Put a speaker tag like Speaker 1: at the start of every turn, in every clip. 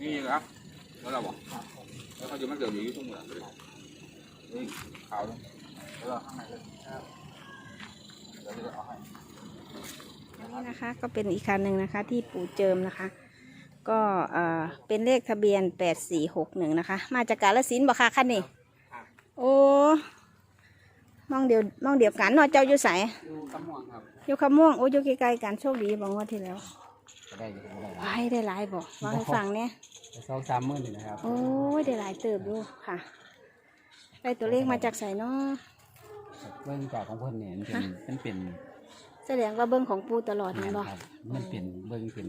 Speaker 1: นี่ครับแล้วเราบอกแล้วเขาจะมาเดินอยู่ที่ทุ่งเหมืองเลยนี่ขาวเลยแล้วเราข้างในเลยเดี๋ยวจะเอาให้
Speaker 2: นี่นะคะก็เป็นอีกคันหนึ่งนะคะที่ปู่เจิมนะคะ ก็เอ่อเป็นเลขทะเบียน8461นะคะ มาจากกาลสินธุ์บ่ค่ะคันนี้โอ้มองเดียวมองเดียวกันเนาะเจ้าอยู่ใส
Speaker 1: ดูตำม่วงครับ
Speaker 2: อยู่ขม่วงโอ้อยู่ใกล้ๆกันโชคดีบอกว่าที่แล้ว
Speaker 1: ก็ได้อยู่ก็ได้
Speaker 2: ว้ายได้หลายบอกว่าให้ฟังเนี่ย
Speaker 1: สองสามหมื่นนะครับ
Speaker 2: โอ้ยได้หลายเติบอยู่ค่ะได้ตัวเลขมาจากใสเนาะ
Speaker 1: เบื้องจากของเพิ่นเนี่ยมันเป็นมันเป็น
Speaker 2: แสดงว่าเบิ้งของปู่ตลอดแมันบอก
Speaker 1: ครับมันเป็นเบื้องเป็น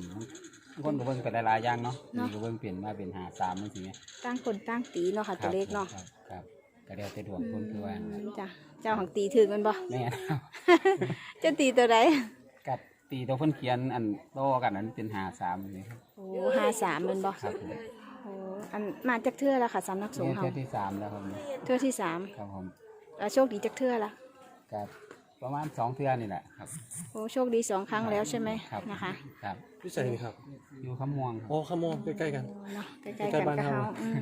Speaker 1: คนก็เบื้องเป็นหลายๆอย่างเนาะ
Speaker 2: เนาะ
Speaker 1: มีก็เบื้องเป็นมาเป็นหาสามมันสิเนี่ย
Speaker 2: ตั้งคนตั้งตีเนาะค่ะ ตัวเลขเนาะ
Speaker 1: ครับครับก็แล้วแต่ดวงคนคือว่า
Speaker 2: อืมจ้ะเจ้าของตีถือกันบ่
Speaker 1: แม่นครับ
Speaker 2: เจะตีตัวใด
Speaker 1: กับ ตีตัวเพิ่นเขียนอันโตกันนั้นเป็นหาสามเลยครับ
Speaker 2: โอ้ห้าสามเป็นบ่
Speaker 1: ครับผม
Speaker 2: โอ้อันมาจากเทื่อแล้วค่ะสำนักสง
Speaker 1: นี่
Speaker 2: ฆ์เฮา
Speaker 1: เทื่อที่สามแล้วครับ
Speaker 2: เทื่อที่สาม
Speaker 1: ครับผม
Speaker 2: แล้วโชคดีจากเทื่อละ
Speaker 1: กับประมาณสองเทื่อนี่แหละครับ
Speaker 2: โอ้โชคดีสองครั้งแล้วใช่ไหม
Speaker 1: ครับ
Speaker 2: นะคะ
Speaker 1: ครับ
Speaker 3: พี่ใส่นี่ครับ
Speaker 1: อยู่ขม่วงครับ
Speaker 3: โอ้ขโมยใกล้ๆกัน
Speaker 2: โอ้เนาะใกล้ๆกันกับเฮาอืม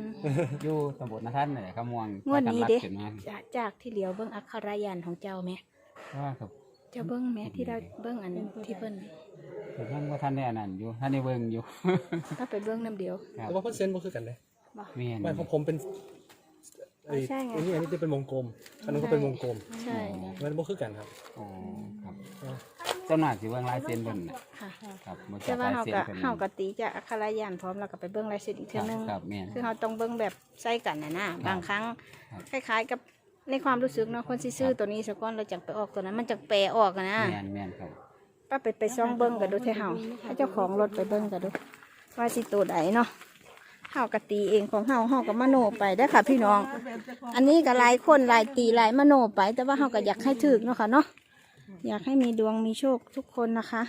Speaker 1: อยู่ตำบลนาท่านนี่แหละขม่วง
Speaker 2: งวดนี้เด้
Speaker 1: ประจำรัฐขึ้นมา
Speaker 2: จากจากที่เหลียวเบิ้งอักขรายันของเจ้าแม่
Speaker 1: เพราะว่าครับ
Speaker 2: เจ้าเบิ้งแม่ที่เราเบิ้งอันที่เพิ่น
Speaker 1: ผมยังว่าท่านได้อันนั้นอยู่ท่านได้เบิ่งอยู่
Speaker 2: ถ้าไปเบิ้งน้ำเดียว
Speaker 1: ครับ
Speaker 3: แต่ว่าเพิ่นเซนต์บ่คือกันเลย
Speaker 2: บ่
Speaker 1: แม่น
Speaker 3: ไม่ของผมเป็นไอ้
Speaker 2: ใช่ไง
Speaker 3: ไอ้นี่อันนี้จะเป็นวงกลม อันนั้นก็เป็นวงกลม
Speaker 2: ใช่
Speaker 3: มันบ่คือกันครับ
Speaker 1: อ๋อครับเจ้าหน้าที่เบิ่งลายเซ็นเพิ่นน่ะ
Speaker 2: ค่ะ
Speaker 1: ครับบ่
Speaker 2: แต่
Speaker 1: จัก
Speaker 2: ว่า
Speaker 1: ลาย
Speaker 2: เฮา
Speaker 1: เซ็น
Speaker 2: ก็
Speaker 1: เพิ่น
Speaker 2: เฮาก็ตีจากอักขรายันพร้อมแล้วก็ไปเบิ้งลายเซ็นอีก
Speaker 1: ค
Speaker 2: เทื่อ
Speaker 1: รับ
Speaker 2: นึง
Speaker 1: ครับแม่น
Speaker 2: คือเราต้องเบิ้งแบบใส่กันนะนะบางครั้ง
Speaker 1: ครับ
Speaker 2: คล้ายๆกับ ในความรู้สึกเนาะคนสิซื้อตัวนี้สะก้อนเราจังไปออกตัวนั้น มันจังแปลออกอะนะ
Speaker 1: แม่นแม่นครับ
Speaker 2: ป้าไปไปซ่องเบิ้งกันดูเท่เฮาให้เจ้าของรถไปเบิ้งกันดู ว่าสิตัวใดเนาะเฮากะตีเองของเฮาเฮากับมโนไปได้อค่ะ พี่น้อง อันนี้ก็หลายคนหลายตีหลายมโนไป แต่ว่าเฮาก็อยากให้ถึกเนาะค่ะเนาะอยากให้มีดวงมีโชคทุกคนนะคะ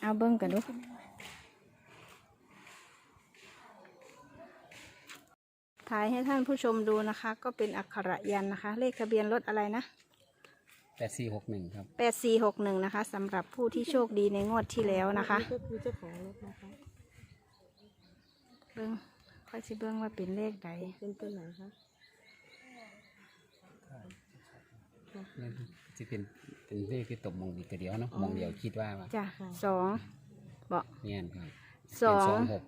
Speaker 2: เอาเบิ้งกันดู ถ่ายให้ท่านผู้ชมดูนะคะ ก็เป็นอักขระยันต์นะคะ เลขทะเบียนรถอะไรนะ
Speaker 1: 8461ครับ
Speaker 2: แปดสี่หกหนึ่งนะคะสำหรับผู้ที่โชคดีในงวดที่แล้วนะคะ
Speaker 4: ก็คือเจ้าของรถนะคะ
Speaker 2: เบิ้งค่อยสิเบิ้งว่าเป็นเลขใด
Speaker 4: เป็นตัวไหนคะ
Speaker 1: นี่สิเป็นเป็นเลขที่ตกมงอีกตัวเดียวเนาะมงเดียวคิดว่าว่า
Speaker 2: จ้ะสองบอก
Speaker 1: แม่นครับ
Speaker 2: สอง
Speaker 1: เป็นหก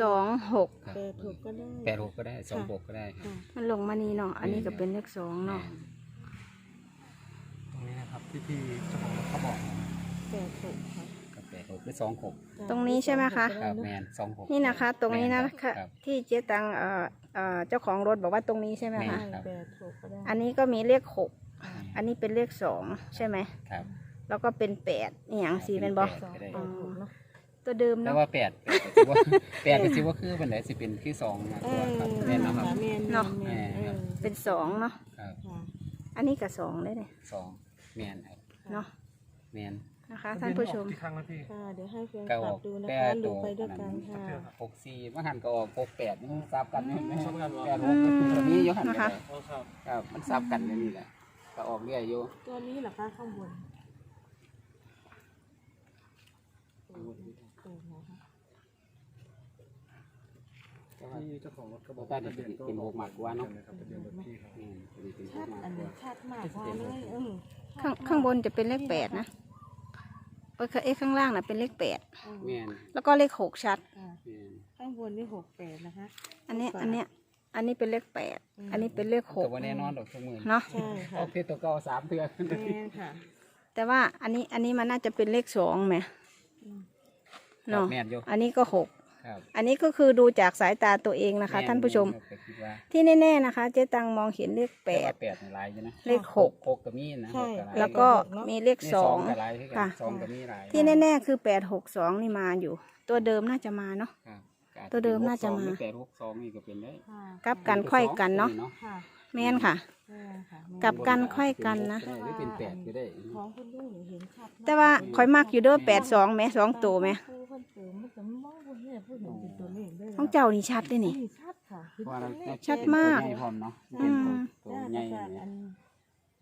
Speaker 2: สองหก
Speaker 1: ครับ
Speaker 4: แปดถูกก็ได้
Speaker 1: แปดหกก็ได้สองหกก็ได้ครับ
Speaker 4: ค่ะ
Speaker 2: มันลงมานี่เนาะอันนี้ก็เป็นเลขสองเนาะ
Speaker 3: ตรงนี้นะครับที่ที่เจ้าของรถเขาบอก
Speaker 4: แปดถูกค่ะ
Speaker 1: กับแปดหกหรือสองหก
Speaker 2: ตรงนี้ใช่ไหมคะ
Speaker 1: ครับแมนสองหก
Speaker 2: นี่นะคะ ตรงนี้นะ
Speaker 1: แม่
Speaker 2: คะ
Speaker 1: รับ
Speaker 2: ที่เจ๊ตังเอ่อเอ่อเจ้าของรถบอกว่าตรงนี้ใช่ไหม
Speaker 1: แม่
Speaker 2: คะ
Speaker 1: ครับ
Speaker 4: แปดถูกก็ได้
Speaker 2: อันนี้ก็มีเลขหกอันนี้เป็นเลขสองใช่ไหม
Speaker 1: ครับ
Speaker 2: แล้วก็เป็นแปดนี่อย่างสีเป็นบอ
Speaker 1: แปดก็ได้
Speaker 2: อ๋อ
Speaker 4: ถูกเนาะ
Speaker 2: ตัวเดิม
Speaker 1: แต่
Speaker 2: เนาะ
Speaker 1: ว่าแปดแปดก็สิว่าแปดก็สิว่าคือเป็นไหนสิเป็นคือสองนะตัวครับแม่นเนาะครับ
Speaker 4: แม่น
Speaker 2: เนาะ
Speaker 4: แม่น
Speaker 1: แม่นครับ
Speaker 4: เออ
Speaker 2: เป็นสองเนาะ
Speaker 1: ครับ
Speaker 4: ค่ะ
Speaker 2: อันนี้กับสองเลยเนี่ย
Speaker 1: สองแมนครับ
Speaker 2: เนาะ
Speaker 1: แมน
Speaker 2: นะคะท่านผู้ชม
Speaker 3: ที่ครั้งแล้วพี่
Speaker 4: ค่ะเดี๋ยวให้แฟน
Speaker 1: เก้า
Speaker 4: คลับดูนะ
Speaker 1: แป
Speaker 4: คะ
Speaker 1: ด
Speaker 4: ดูไปด้วยกันค่ะ
Speaker 1: หกสี่มหันก็ออกหกแปดมันซับกันนี่ไหม
Speaker 3: ซับกันเหรอ
Speaker 1: แปดหกตัวนี้อยหัน
Speaker 2: นะคะ
Speaker 3: อ๋อครับ
Speaker 1: ครับมันซับกันในนี่แหละก็ออกเรื่อยอยู่
Speaker 4: ตัวนี้เหรอคะข้างบนเออนะคะ
Speaker 3: ที่เจ้าของรถเขาบอก
Speaker 1: แต่จะเป็นเป็นหกหมากกว่าเนาะ
Speaker 3: ครับทะเบียนรถพี่ครับ
Speaker 1: แม่นตัวนี้เป็นห
Speaker 4: ชั
Speaker 1: ก
Speaker 4: ด
Speaker 1: หมาก
Speaker 4: อัน
Speaker 1: ก
Speaker 4: นี้
Speaker 1: ว่า
Speaker 4: ชัดมากพอเลยเออ
Speaker 2: ข้างข้างบนจะเป็นเลขแปดนะเออเอ๊ะข้างล่างน่ะเป็นเลขแปด
Speaker 1: แม่น
Speaker 2: แล้วก็เลขหกชัด
Speaker 4: ค่ะ
Speaker 1: แม่น
Speaker 4: ข้างบนนี่หกแปดนะคะ
Speaker 2: อันเนี้ยอันเนี้ยอันนี้เป็นเลขแปด อันนี้เป็นเลขห
Speaker 1: แต่
Speaker 2: ก
Speaker 1: ว่าแน่นอนดอกทุกมือ
Speaker 2: เนาะ
Speaker 4: ใช่
Speaker 1: อ
Speaker 4: ค่ะ
Speaker 1: อกเพชรตัวเก่าสามเดือน
Speaker 4: แม่นค่ะ
Speaker 2: แต่ว่าอันนี้อันนี้มันน่าจะเป็นเลขสองไหม
Speaker 4: อืม
Speaker 2: เนาะ
Speaker 1: แม่นอยู่
Speaker 2: อันนี้ก็หก
Speaker 1: ครับ
Speaker 2: อันนี้ก็คือดูจากสายตาตัวเองนะคะ ท่านผู้ชม
Speaker 1: แก็คิดว่า
Speaker 2: ที่แน่ ๆนะคะ เจ๊ตังมองเห็นเลขแป
Speaker 1: แต่
Speaker 2: ด
Speaker 1: ว่าแปดในลายอยู่นะ
Speaker 2: เลขหก
Speaker 1: หกกับมีนะ
Speaker 4: ใช่
Speaker 1: หกับหาย
Speaker 2: แล้วก็มีเลข
Speaker 1: นี่
Speaker 2: สอง
Speaker 1: กับลายคือกั
Speaker 2: ค่ะ
Speaker 1: นสองกับมีหลาย
Speaker 2: ที่แน่ ๆ คือแปดหกสองนี่มาอยู่ ตัวเดิมน่าจะมาเนาะ
Speaker 1: ครับก็อจ
Speaker 2: ตัวเดิมน่าจะมา
Speaker 1: หกสองหรือแปดหกสองนี่ก็เป็นได้
Speaker 4: ค่ะ
Speaker 2: กลับกันค่อยกันเนาะ
Speaker 4: ค่ะ
Speaker 2: แม่นค่ะ
Speaker 4: แม่นค่ะ
Speaker 2: กลับกันค่อยกันนะ
Speaker 1: หรือเป็นแปดก็ได้
Speaker 4: ของคุณลูกเห็นชัดมก
Speaker 2: แต่ว่าคอยมากอยู่เด้อแปดสองไหมสองตัวไหม
Speaker 4: ผู้คนเติมมันจะมองบนเนี่ยผู้เห็นเป็นตัวเลขได้
Speaker 2: ของเจ้านี่ชัดด้วยนี่
Speaker 4: นี่ชัดค่ะ
Speaker 1: เพราะว่าเรา
Speaker 2: ชัดมาก
Speaker 1: เป็นตัวใหญ่พร้อมเนาะ
Speaker 2: อื
Speaker 1: เป็น
Speaker 2: ม
Speaker 1: ตัวตัวใหญ่
Speaker 4: จ้า
Speaker 1: เนี่ย
Speaker 4: อัน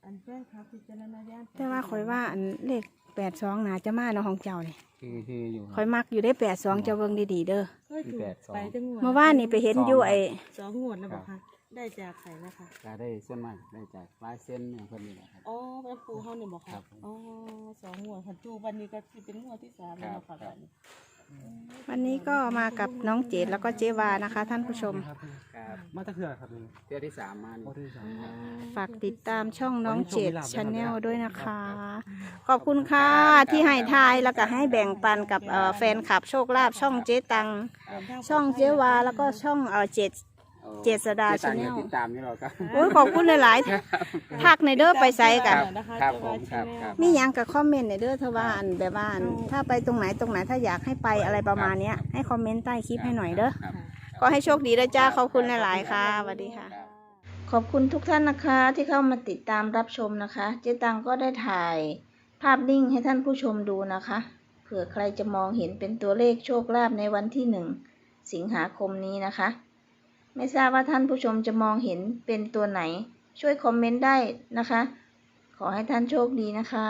Speaker 4: อันแป้งครับพิจารณาญาณ
Speaker 2: แต่ว่าคอยว่าอันเลขแปดสองนาจะมาเนาะของเจ้านี่
Speaker 3: คือคืออยู่
Speaker 2: คอยมักอยู่ได้แปดสองเจ้าเบิ่งดีๆเด้อ
Speaker 4: ก็ถูกไปตั้งงวด
Speaker 2: เมื่อวานนี่ไปเห็นอยู่ไอ้
Speaker 4: สองงวดแล้วบอกค่ะ ได้จากใครนะคะ
Speaker 5: ก็ได้ส่วนมากได้จากลายเส้นของเพิ่นนี่แหละครับ
Speaker 4: อ๋อเป็นปูเขาเนี่ยบอก
Speaker 5: ครั
Speaker 4: ค่ะ
Speaker 5: บ
Speaker 4: อ๋อสองงวดค่ะจูวันนี้ก็สิเป็นงวดที่สามแล้วค่ะ
Speaker 5: ครับ
Speaker 4: บัดนี้
Speaker 2: วันนี้ก็มากับน้องเจดแล้วก็เจวานะคะ ท่านผู้ชม
Speaker 3: ครับ
Speaker 5: ครับ
Speaker 3: มาตะเคือครับนี่
Speaker 5: เที่ยวที่สามมานี่
Speaker 3: โอ้ที่สามครับ
Speaker 2: ฝากติดตามช่องน้องเจด
Speaker 3: วันนี้
Speaker 2: ชาแนล
Speaker 3: โชคดีลาภนะครับ
Speaker 2: ด้วยนะคะ ขอบคุณค่ะที่ให้ทายแล้วก็ให้แบ่งปันกับเอ่อแฟนคลับโชคลาภช่องเจ๊ตังช่องเจ๊วาแล้วก็ช่องเอ่อเจด
Speaker 5: โอ้
Speaker 2: เจษฎา
Speaker 5: เจตัง
Speaker 2: Channel
Speaker 5: ก็ติดตามนี่เราครับ
Speaker 2: โอ้ยขอบคุณหลายๆทักในเด้อไปใส่กัน
Speaker 5: ครับผมครับครับ
Speaker 2: มีหยังกับคอมเมนต์ในเด้อเทว่าอันแบบว่าอันถ้าไปตรงไหนตรงไหนถ้าอยากให้ไปอะไรประมาณเนี้ยให้คอมเมนต์ใต้คลิปให้หน่อยเด้อ
Speaker 5: ครับ
Speaker 2: ก็ให้โชคดีนะจ้าขอบคุณหลายๆค่ะสวัสดีค่ะ
Speaker 5: ครับ
Speaker 2: ขอบคุณทุกท่านนะคะที่เข้ามาติดตามรับชมนะคะ เจ๊ตังก็ได้ถ่ายภาพนิ่งให้ท่านผู้ชมดูนะคะ เผื่อใครจะมองเห็นเป็นตัวเลขโชคลาภในวันที่หนึ่งสิงหาคมนี้นะคะ ไม่ทราบว่าท่านผู้ชมจะมองเห็นเป็นตัวไหน ช่วยคอมเมนต์ได้นะคะ ขอให้ท่านโชคดีนะคะ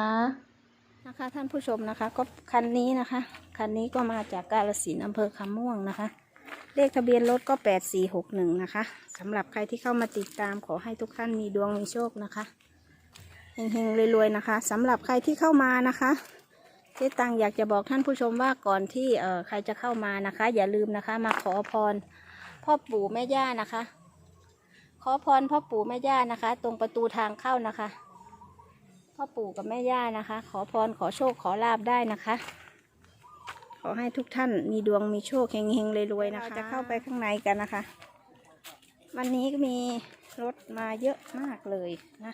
Speaker 2: นะคะท่านผู้ชมนะคะ ก็คันนี้นะคะ คันนี้ก็มาจากกาลสินอำเภอคำม่วงนะคะ เลขทะเบียนรถก็แปดสี่หกหนึ่งนะคะสำหรับใครที่เข้ามาติดตามขอให้ทุกท่านมีดวงมีโชคนะคะเฮงๆรวยๆนะคะสำหรับใครที่เข้ามานะคะเจ๊ตังอยากจะบอกท่านผู้ชมว่าก่อนที่เอ่อใครจะเข้ามานะคะ อย่าลืมนะคะ มาขอพร พ่อปู่แม่ย่านะคะ ขอพรพ่อปู่แม่ย่านะคะ ตรงประตูทางเข้านะคะ พ่อปู่กับแม่ย่านะคะ ขอพรขอโชคขอลาบได้นะคะ ขอให้ทุกท่านมีดวงมีโชคเฮงๆรวยๆนะคะ จะเข้าไปข้างในกันนะคะ วันนี้ก็มีรถมาเยอะมากเลยนะ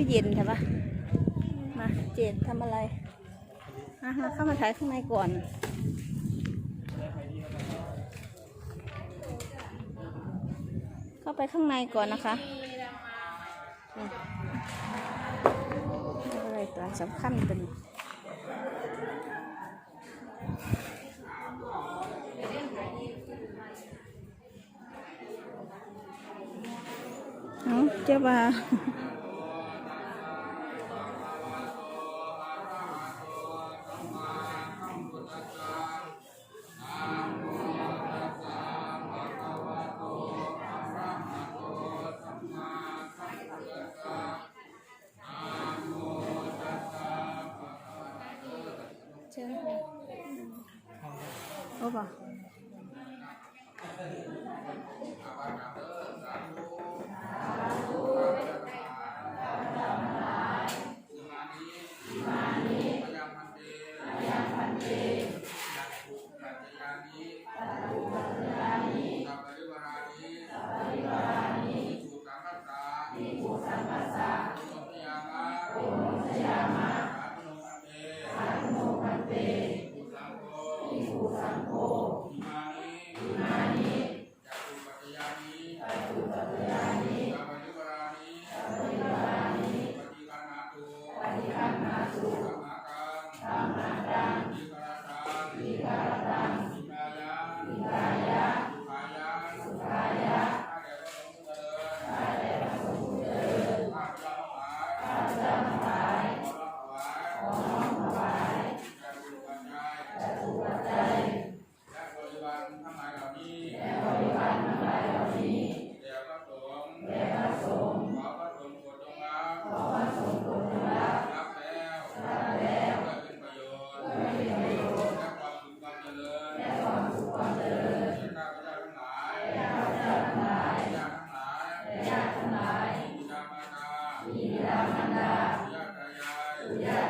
Speaker 2: คือเย็นใช่ปะมาเจดทำอะไรมามาเข้ามาถ่ายข้างในก่อนเข้าไปข้างในก่อนนะคะอืมอะไรตัวสำคัญเป็นเอาเจ้าบ่า โ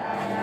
Speaker 2: Yeah.